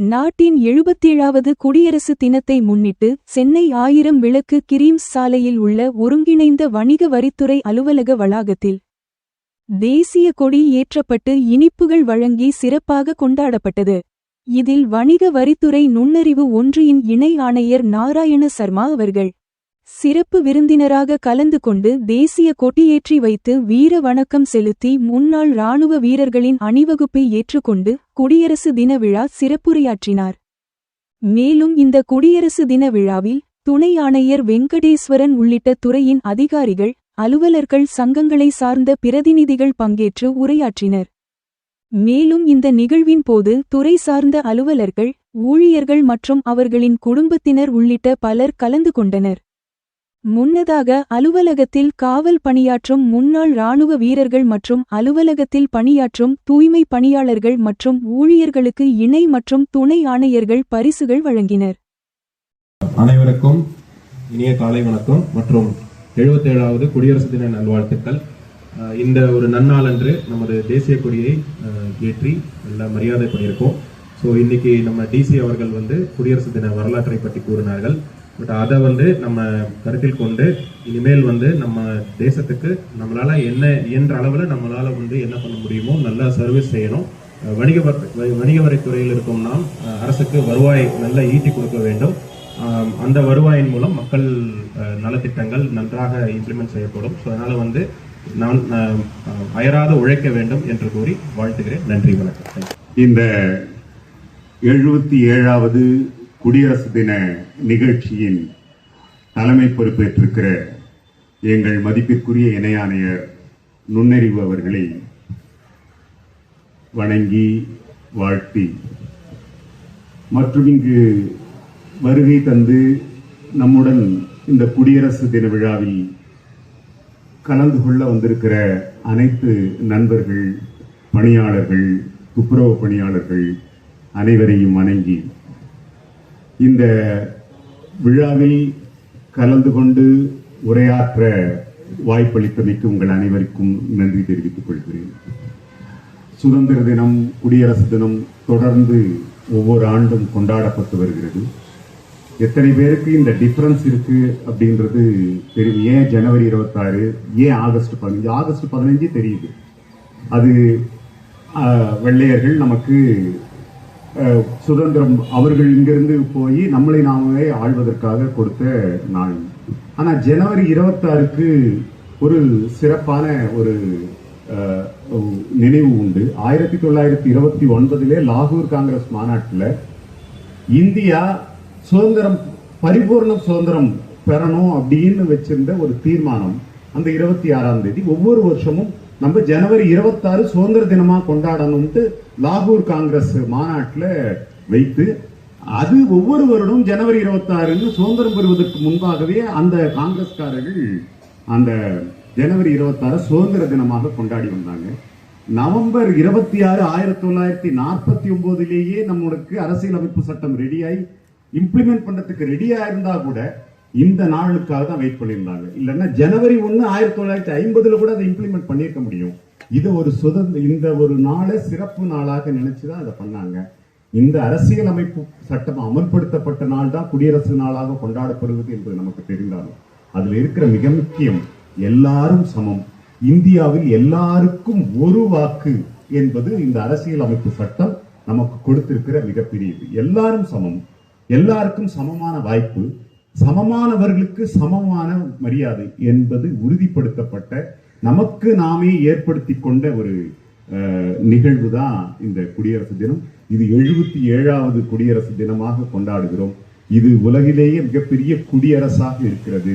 நாட்டின் எழுபத்தேழாவது குடியரசு தினத்தை முன்னிட்டு சென்னை ஆயிரம் விளக்கு கிரீம்ஸ் சாலையில் உள்ள ஒருங்கிணைந்த வணிக வரித்துறை அலுவலக வளாகத்தில் தேசிய கொடி ஏற்றப்பட்டு இனிப்புகள் வழங்கி சிறப்பாக கொண்டாடப்பட்டது. இதில் வணிக வரித்துறை நுண்ணறிவு ஒன்றியின் இணை ஆணையர் நாராயண சர்மா அவர்கள் சிறப்பு விருந்தினராக கலந்து கொண்டு தேசிய கொடியேற்றி வைத்து வீர வணக்கம் செலுத்தி முன்னாள் இராணுவ வீரர்களின் அணிவகுப்பை ஏற்றுக்கொண்டு குடியரசு தின விழா சிறப்புரையாற்றினார். மேலும் இந்த குடியரசு தின விழாவில் துணை ஆணையர் வெங்கடேஸ்வரன் உள்ளிட்ட துறையின் அதிகாரிகள் அலுவலர்கள் சங்கங்களை சார்ந்த பிரதிநிதிகள் பங்கேற்று உரையாற்றினர். மேலும் இந்த நிகழ்வின் போது துறை சார்ந்த அலுவலர்கள் ஊழியர்கள் மற்றும் அவர்களின் குடும்பத்தினர் உள்ளிட்ட பலர் கலந்து கொண்டனர். முன்னதாக அலுவலகத்தில் காவல் பணியாற்றும் முன்னாள் இராணுவ வீரர்கள் மற்றும் அலுவலகத்தில் பணியாற்றும் தூய்மை பணியாளர்கள் மற்றும் ஊழியர்களுக்கு இணை மற்றும் துணை ஆணையர்கள் பரிசுகள் வழங்கினர். அனைவருக்கும் இனிய காலை வணக்கம் மற்றும் எழுபத்தேழாவது குடியரசு தின நல்வாழ்த்துக்கள். இந்த ஒரு நன்னாளன்று நமது தேசிய கொடியை ஏற்றி நல்ல மரியாதை பண்ணியிருக்கோம் ஸோ இன்னைக்கு நம்ம டிசி அவர்கள் வந்து குடியரசு தின வரலாற்றை பற்றி கூறினார்கள். பட் அதை வந்து நம்ம கருத்தில் கொண்டு இனிமேல் வந்து நம்ம தேசத்துக்கு நம்மளால என்ன இயன்ற அளவில் நம்மளால வந்து என்ன பண்ண முடியுமோ நல்லா சர்வீஸ் செய்யணும். வணிக வ- வணிக வரித்துறையில் இருக்கும் நாம் அரசுக்கு வருவாய் நல்லா ஈட்டி கொடுக்க வேண்டும். அந்த வருவாயின் மூலம் மக்கள் நலத்திட்டங்கள் நன்றாக இம்ப்ளிமெண்ட் செய்யப்படும். ஸோ அதனால் வந்து நான் அயராத உழைக்க வேண்டும் என்று கூறி வாழ்த்துகிறேன். நன்றி வணக்கம். இந்த எழுபத்தி ஏழாவது குடியரசு தின நிகழ்ச்சியின் தலைமை பொறுப்பேற்றிருக்கிற எங்கள் மதிப்பிற்குரிய இணையாணையர் நுண்ணறிவு அவர்களை வணங்கி வாழ்த்தி மற்றும் இங்கு வருகை தந்து நம்முடன் இந்த குடியரசு தின விழாவில் கலந்து கொள்ள வந்திருக்கிற அனைத்து நண்பர்கள் பணியாளர்கள் துப்புரவு பணியாளர்கள் அனைவரையும் வணங்கி இந்த விழாவில் கலந்து கொண்டு உரையாற்ற வாய்ப்பளித்தமைக்கு உங்கள் அனைவருக்கும் நன்றி தெரிவித்துக் கொள்கிறேன். சுதந்திர தினம் குடியரசு தினம் தொடர்ந்து ஒவ்வொரு ஆண்டும் கொண்டாடப்பட்டு வருகிறது. எத்தனை பேருக்கு இந்த டிஃபரன்ஸ் இருக்கு அப்படின்றது தெரியும். ஏன் ஜனவரி இருபத்தாறு ஏன் ஆகஸ்ட் பதினஞ்சு? ஆகஸ்ட் பதினஞ்சு தெரியுது. அது வெள்ளையர்கள் நமக்கு சுதந்திரம் அவர்கள் இங்கிருந்து போய் நம்மளை நாமே ஆள்வதற்காக கொடுத்த நாள். ஆனா ஜனவரி இருபத்தாறுக்கு ஒரு சிறப்பான ஒரு ஆஹ், நினைவு உண்டு. ஆயிரத்தி தொள்ளாயிரத்தி இருபத்தி ஒன்பதிலே லாகூர் காங்கிரஸ் மாநாட்டில் இந்தியா சுதந்திரம் பரிபூர்ண சுதந்திரம் பெறணும் அப்படின்னு வச்சிருந்த ஒரு தீர்மானம் அந்த இருபத்தி ஆறாம் தேதி. ஒவ்வொரு வருஷமும் நம்ம ஜனவரி இருபத்தாறு சுதந்திர தினமாக கொண்டாடணும்ட்டு லாகூர் காங்கிரஸ் மாநாட்டில் வைத்து அது ஒவ்வொரு வருடம் ஜனவரி இருபத்தாறுன்னு சுதந்திரம் பெறுவதற்கு முன்பாகவே அந்த காங்கிரஸ்காரர்கள் அந்த ஜனவரி இருபத்தாறு சுதந்திர தினமாக கொண்டாடி வந்தாங்க. நவம்பர் இருபத்தி ஆறு ஆயிரத்தி தொள்ளாயிரத்தி நாற்பத்தி ஒன்பதுலேயே நம்மளுக்கு அரசியலமைப்பு சட்டம் ரெடியாகி இம்ப்ளிமெண்ட் பண்ணுறதுக்கு ரெடியாக இருந்தால் கூட இந்த நாளுக்காக தான் வெயிட் பண்ணியிருந்தாங்க. இல்லைன்னா ஜனவரி ஒன்று ஆயிரத்தி தொள்ளாயிரத்தி ஐம்பதுல கூட அதை இம்ப்ளிமெண்ட் பண்ணியிருக்க முடியும். இது ஒரு சுதந்திர இந்த ஒரு நாளை சிறப்பு நாளாக நினைச்சுதான் அதை பண்ணாங்க. இந்த அரசியல் அமைப்பு சட்டம் அமல்படுத்தப்பட்ட நாள் தான் குடியரசு நாளாக கொண்டாடப்படுவது என்பது நமக்கு தெரிந்தாலும் அதுல இருக்கிற மிக முக்கியம் எல்லாரும் சமம். இந்தியாவில் எல்லாருக்கும் ஒரு வாக்கு என்பது இந்த அரசியல் அமைப்பு சட்டம் நமக்கு கொடுத்திருக்கிற மிகப்பெரியது. எல்லாரும் சமம். எல்லாருக்கும் சமமான வாய்ப்பு. சமமானவர்களுக்கு சமமான மரியாதை என்பது உறுதிப்படுத்தப்பட்ட நமக்கு நாமே ஏற்படுத்தி கொண்ட ஒரு நிகழ்வு தான் இந்த குடியரசு தினம். இது எழுபத்தி ஏழாவது குடியரசு தினமாக கொண்டாடுகிறோம். இது உலகிலேயே மிகப்பெரிய குடியரசாக இருக்கிறது.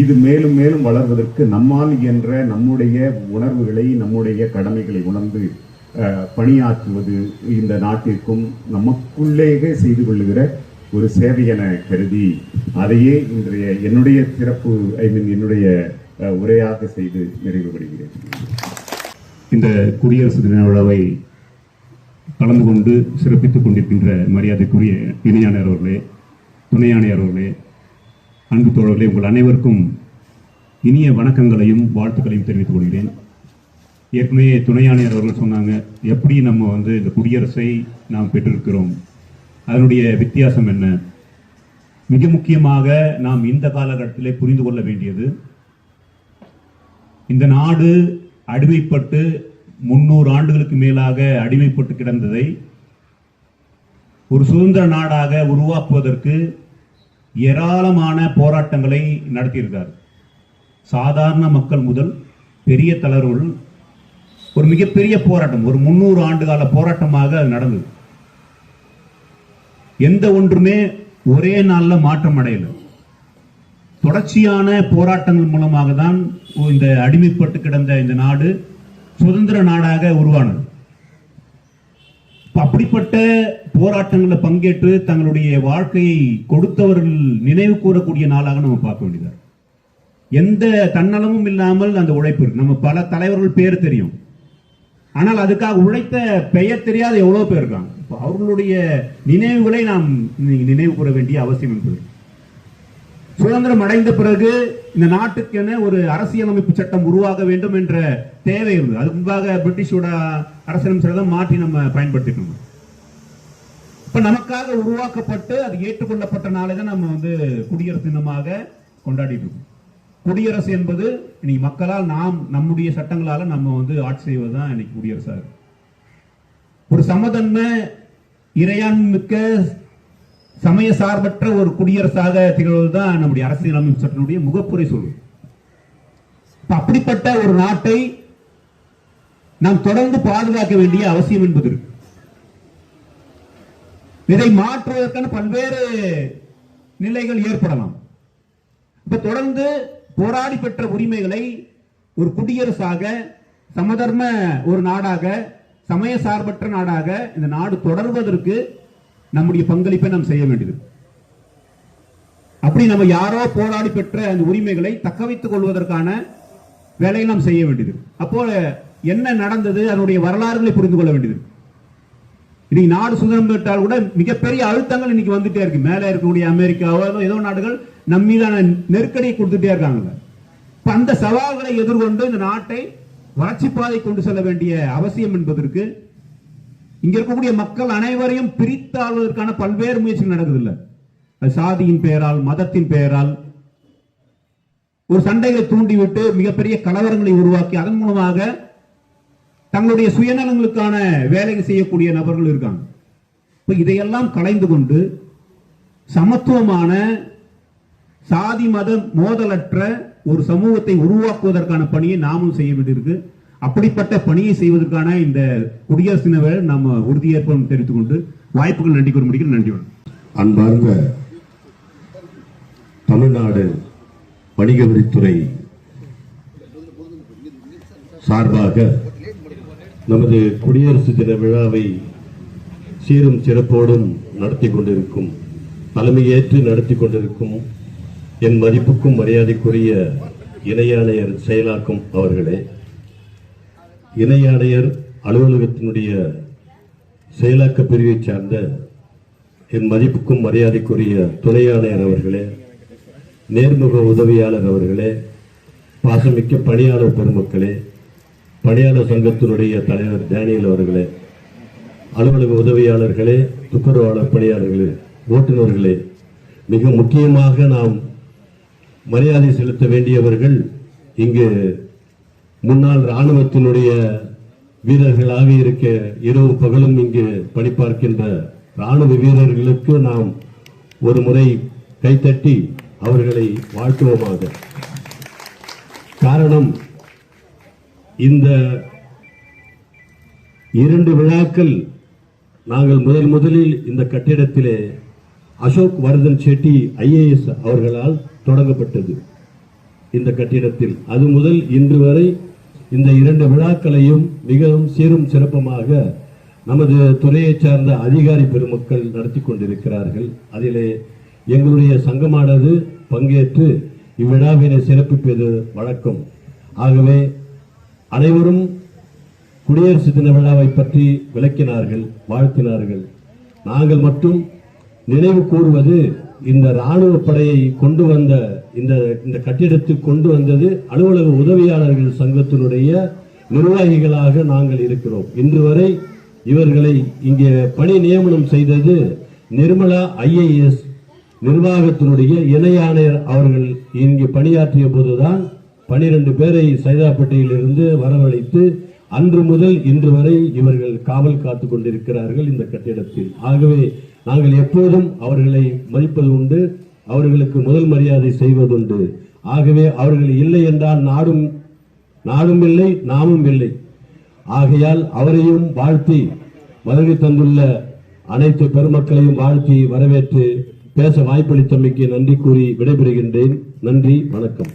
இது மேலும் மேலும் வளர்வதற்கு நம்மால் என்ற நம்முடைய உணர்வுகளை நம்முடைய கடமைகளை உணர்ந்து பணியாற்றுவது இந்த நாட்டிற்கும் நமக்குள்ளேயே செய்து கொள்ளுகிற ஒரு சேவை என கருதி அதையே இன்றைய என்னுடைய சிறப்பு ஐ மீன் என்னுடைய உரையாக செய்து நிறைவுபடுகிறேன். இந்த குடியரசு தின விழாவை கலந்து கொண்டு சிறப்பித்துக் கொண்டிருக்கின்ற மரியாதைக்குரிய இணையாணையர் அவர்களே துணையாணையர் அவர்களே அன்பு தோழர்களே உங்கள் அனைவருக்கும் இனிய வணக்கங்களையும் வாழ்த்துக்களையும் தெரிவித்துக் கொள்கிறேன். ஏற்கனவே துணை ஆணையர் அவர்கள் சொன்னாங்க எப்படி நம்ம வந்து இந்த குடியரசை நாம் பெற்றிருக்கிறோம்? அதனுடைய வித்தியாசம் என்ன? மிக முக்கியமாக நாம் இந்த காலகட்டத்திலே புரிந்து கொள்ள வேண்டியது இந்த நாடு அடிமைப்பட்டு முன்னூறு ஆண்டுகளுக்கு மேலாக அடிமைப்பட்டு கிடந்ததை ஒரு சுதந்திர நாடாக உருவாக்குவதற்கு ஏராளமான போராட்டங்களை நடத்தியிருக்கார் சாதாரண மக்கள் முதல் பெரிய தலைவர்கள் ஒரு மிகப்பெரிய போராட்டம் ஒரு முன்னூறு ஆண்டு கால போராட்டமாக அது நடந்தது. எந்த ஒன்றுமே ஒரே நாளில் மாற்றம் அடையல. தொடர்ச்சியான போராட்டங்கள் மூலமாக தான் இந்த அடிமைப்பட்டு கிடந்த இந்த நாடு சுதந்திர நாடாக உருவானது. அப்படிப்பட்ட போராட்டங்களில் பங்கேற்று தங்களுடைய வாழ்க்கையை கொடுத்தவர்கள் நினைவு கூறக்கூடிய நாளாக நம்ம பார்க்க வேண்டியதாக எந்த தன்னலமும் இல்லாமல் அந்த உழைப்பு நம்ம பல தலைவர்கள் பேர் தெரியும். ஆனால் அதுக்காக உழைத்த பெயர் தெரியாத எவ்வளவு பேர் இருக்காங்க. இப்போ அவர்களுடைய நினைவுகளை நாம் இன்னைக்கு நினைவு கூற வேண்டிய அவசியம் என்பது. சுதந்திரம் அடைந்த பிறகு இந்த நாட்டுக்கென ஒரு அரசியலமைப்பு சட்டம் உருவாக வேண்டும் என்ற தேவை இருந்தது அதுக்கு முன்பாக பிரிட்டிஷோட அரசியலமைப்பு சட்டம் மாற்றி நம்ம பயன்படுத்திக்கணும் இப்ப நமக்காக உருவாக்கப்பட்டு அது ஏற்றுக்கொள்ளப்பட்ட நாளை தான் நம்ம வந்து குடியரசு தினமாக கொண்டாடிட்டு இருக்கோம். குடியரசு என்பது இன்னைக்கு மக்களால் நாம் நம்முடைய சட்டங்களால நம்ம வந்து ஆட்சி செய்வது தான் இன்னைக்கு குடியரசா இருக்கு. ஒரு சமதன்மை இறையாண்மிக்க சமய சார்பற்ற ஒரு குடியரசாக திகழ்வது தான் நம்முடைய அரசியலமைப்பு சட்டனுடைய முகப்புரை சொல்லும் அப்படிப்பட்ட ஒரு நாட்டை நாம் தொடர்ந்து பாதுகாக்க வேண்டிய அவசியம் என்பது இருக்கு. இதை மாற்றுவதற்கான பல்வேறு நிலைகள் ஏற்படலாம். இப்ப தொடர்ந்து போராடி பெற்ற உரிமைகளை ஒரு குடியரசாக சமதர்ம ஒரு நாடாக சமய சார்பற்ற நாடாக இந்த நாடு தொடர்வதற்கு நம்முடைய பங்களிப்பை நாம் செய்ய வேண்டியது. அப்படி நம்ம யாரோ போராடி பெற்ற அந்த உரிமைகளை தக்க வைத்துக் கொள்வதற்கான வேலையை நாம் செய்ய வேண்டியது. அப்போ என்ன நடந்தது? அதனுடைய வரலாறுகளை புரிந்து கொள்ள வேண்டியது. இன்னைக்கு நாடு சுதந்திரம் பெற்றால் கூட மிகப்பெரிய அழுத்தங்கள் இன்னைக்கு வந்துட்டே இருக்கு. மேல இருக்கக்கூடிய அமெரிக்காவோ ஏதோ- நாடுகள் நம் மீதான நெருக்கடியை கொடுத்துட்டே இருக்காங்க. இப்ப அந்த சவால்களை எதிர்கொண்டு இந்த நாட்டை வளர்ச்சி பாதை கொண்டு செல்ல வேண்டிய அவசியம் என்பதற்கு இங்க இருக்கக்கூடிய மக்கள் அனைவரையும் பிரித்தாள்வதற்கான பல்வேறு முயற்சிகள் நடக்குதில்லை. அது சாதியின் பெயரால் மதத்தின் பெயரால் ஒரு சண்டைகளை தூண்டிவிட்டு மிகப்பெரிய கலவரங்களை உருவாக்கி அதன் மூலமாக தங்களுடைய சுயநலங்களுக்கான வேலைகள் செய்யக்கூடிய நபர்கள் இருக்காங்க. இப்ப இதையெல்லாம் கலைந்து கொண்டு சமத்துவமான சாதி மத மோதலற்ற ஒரு சமூகத்தை உருவாக்குவதற்கான பணியை நாமும் செய்ய வேண்டியிருக்கு. அப்படிப்பட்ட பணியை செய்வதற்கான இந்த குடியரசு தின நாம் உறுதியேற்பம் தெரிவித்துக் கொண்டு வாய்ப்புகள் நன்றி கூற முடியும் நன்றி வணக்கம். அன்பார்ந்த தமிழ்நாடு வணிக வரித்துறை சார்பாக நமது குடியரசு தின விழாவை சீரும் சிறப்போடும் நடத்தி கொண்டிருக்கும் தலைமையேற்று நடத்தி கொண்டிருக்கும் என் மதிப்புக்கும் மரியாதைக்குரிய இணையாணையர் செயலாக்கும் செயலாக்கம் அவர்களே. இணை அலுவலகத்தினுடைய செயலாக்க பிரிவைச் சார்ந்த என் மதிப்புக்கும் மரியாதைக்குரிய துணை ஆணையர் அவர்களே நேர்முக உதவியாளர் அவர்களே பாசமிக்க பணியாளர் பெருமக்களே பணியாளர் சங்கத்தினுடைய தலைவர் டேனியல் அவர்களே அலுவலக உதவியாளர்களே துப்புரவாளர் பணியாளர்களே ஓட்டுநர்களே மிக முக்கியமாக நாம் மரியாதை செலுத்த வேண்டியவர்கள் இங்கு முன்னாள் ராணுவத்தினுடைய வீரர்களாக இருக்க இரவு பகலும் இங்கு பணிபார்க்கின்ற ராணுவ வீரர்களுக்கு நாம் ஒரு முறை கைத்தட்டி அவர்களை வாழ்த்துவோமாக. காரணம் இந்த இரண்டு விழாக்கள் நாங்கள் முதல் முதலில் இந்த கட்டிடத்திலே அசோக் வரதன் செட்டி ஐஏஎஸ் அவர்களால் தொடங்கப்பட்டது இந்த கட்டிடத்தில். அது முதல் இன்று வரை இந்த இரண்டு விழாக்களையும் மிகவும் சீரும் சிறப்புமாக நமது துறையைச் சார்ந்த அதிகாரி பெருமக்கள் நடத்தி கொண்டிருக்கிறார்கள். அதிலே எங்களுடைய சங்கமானது பங்கேற்று இவ்விழாவினை சிறப்பிப்பது வழக்கம். ஆகவே அனைவரும் குடியரசு தின விழாவை பற்றி விளக்கினார்கள் வாழ்த்தினார்கள். நாங்கள் மட்டும் நினைவு கூறுவது இந்த ராணுவ படையை கொண்டு வந்த இந்த இந்த கட்டிடத்தில் கொண்டு வந்தது அலுவலக உதவியாளர்கள் சங்கத்தினுடைய நிர்வாகிகளாக நாங்கள் இருக்கிறோம். இன்று வரை இவர்களை இங்கே பணி நியமனம் செய்தது நிர்மலா ஐஏஎஸ் நிர்வாகத்தினுடைய இணை ஆணையர் அவர்கள் இங்கே பணியாற்றிய போதுதான் பனிரெண்டு பேரை சைதாப்பேட்டையில் இருந்து வரவழைத்து அன்று முதல் இன்று வரை இவர்கள் காவல் காத்துக் கொண்டிருக்கிறார்கள் இந்த கட்டிடத்தில். ஆகவே நாங்கள் எப்போதும் அவர்களை மதிப்பது உண்டு அவர்களுக்கு முதல் மரியாதை செய்வதுண்டு ஆகவே அவர்கள் இல்லை என்றால் நாடும் நாடும் இல்லை நாமும் இல்லை. ஆகையால் அவரையும் வாழ்த்தி வருகை தந்துள்ள அனைத்து பெருமக்களையும் வாழ்த்தி வரவேற்று பேச வாய்ப்பளித்தமைக்கு நன்றி கூறி விடைபெறுகின்றேன். நன்றி வணக்கம்.